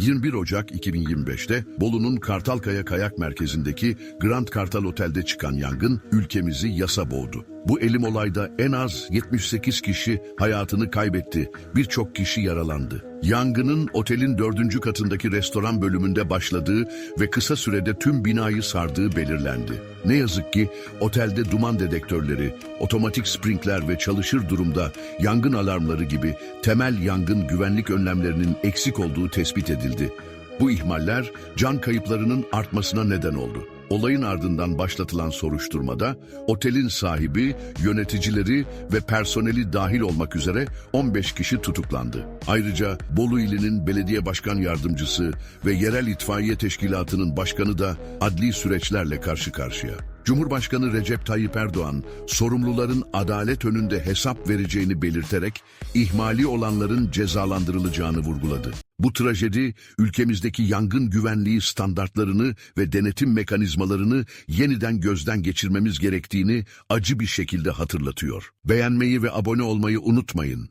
21 Ocak 2025'te Bolu'nun Kartalkaya Kayak Merkezi'ndeki Grand Kartal Otel'de çıkan yangın ülkemizi yasa boğdu. Bu elim olayda en az 78 kişi hayatını kaybetti, birçok kişi yaralandı. Yangının otelin dördüncü katındaki restoran bölümünde başladığı ve kısa sürede tüm binayı sardığı belirlendi. Ne yazık ki otelde duman dedektörleri, otomatik sprinkler ve çalışır durumda yangın alarmları gibi temel yangın güvenlik önlemlerinin eksik olduğu tespit edildi. Bu ihmaller can kayıplarının artmasına neden oldu. Olayın ardından başlatılan soruşturmada otelin sahibi, yöneticileri ve personeli dahil olmak üzere 15 kişi tutuklandı. Ayrıca Bolu ilinin belediye başkan yardımcısı ve yerel itfaiye teşkilatının başkanı da adli süreçlerle karşı karşıya. Cumhurbaşkanı Recep Tayyip Erdoğan, sorumluların adalet önünde hesap vereceğini belirterek ihmali olanların cezalandırılacağını vurguladı. Bu trajedi ülkemizdeki yangın güvenliği standartlarını ve denetim mekanizmalarını yeniden gözden geçirmemiz gerektiğini acı bir şekilde hatırlatıyor. Beğenmeyi ve abone olmayı unutmayın.